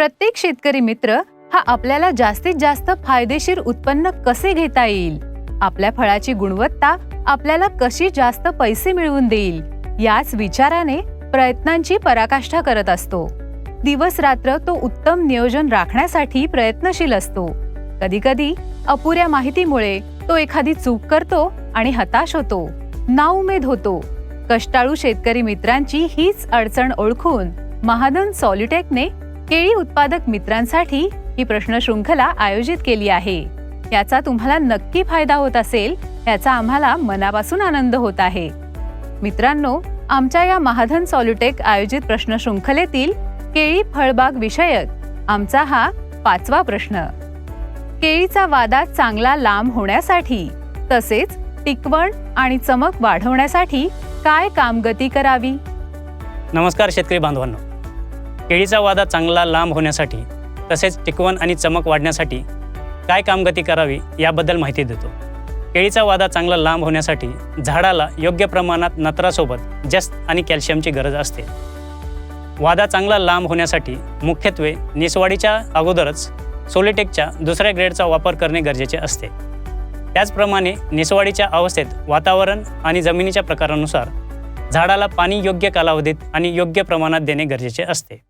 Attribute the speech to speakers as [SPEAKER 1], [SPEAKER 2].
[SPEAKER 1] प्रत्येक शेतकरी मित्र हा आपल्याला जास्तीत जास्त फायदेशीर उत्पन्न कसे घेता येईल? आपल्या फळाची गुणवत्ता आपल्याला कशी जास्त पैसे मिळवून देईल? याच विचाराने प्रयत्नांची पराकाष्ठा करत असतो. दिवस रात्र तो उत्तम नियोजन राखण्यासाठी प्रयत्नशील असतो. कधीकधी अपुऱ्या माहितीमुळे तो एखादी चूक करतो आणि हताश होतो. नाउमेद होतो. कष्टाळू शेतकरी मित्रांची हीच अडचण ओळखून महादन सॉलिटेकने केळी उत्पादक मित्रांसाठी ही प्रश्न शृंखला आयोजित केली आहे. याचा तुम्हाला नक्की फायदा होत असेल याचा आम्हाला मनापासून आनंद होत आहे. मित्रांनो आमच्या या महाधन सॉल्युटेक आयोजित प्रश्न शृंखलेतील केळी फळबाग विषयक आमचा हा पाचवा प्रश्न. केळीचा वादा चांगला लांब होण्यासाठी तसेच टिकवण आणि चमक वाढवण्यासाठी काय कामगती करावी?
[SPEAKER 2] नमस्कार शेतकरी बांधवांनो. केळीचा वादा चांगला लांब होण्यासाठी तसेच टिकवण आणि चमक वाढण्यासाठी काय कामगती करावी याबद्दल माहिती देतो. केळीचा वादा चांगला लांब होण्यासाठी झाडाला योग्य प्रमाणात नत्रासोबत जस्त आणि कॅल्शियमची गरज असते. वादा चांगला लांब होण्यासाठी मुख्यत्वे निसवाडीच्या अगोदरच सोलिटेकच्या दुसऱ्या ग्रेडचा वापर करणे गरजेचे असते. त्याचप्रमाणे निसवाडीच्या अवस्थेत वातावरण आणि जमिनीच्या प्रकारानुसार झाडाला पाणी योग्य कालावधीत आणि योग्य प्रमाणात देणे गरजेचे असते.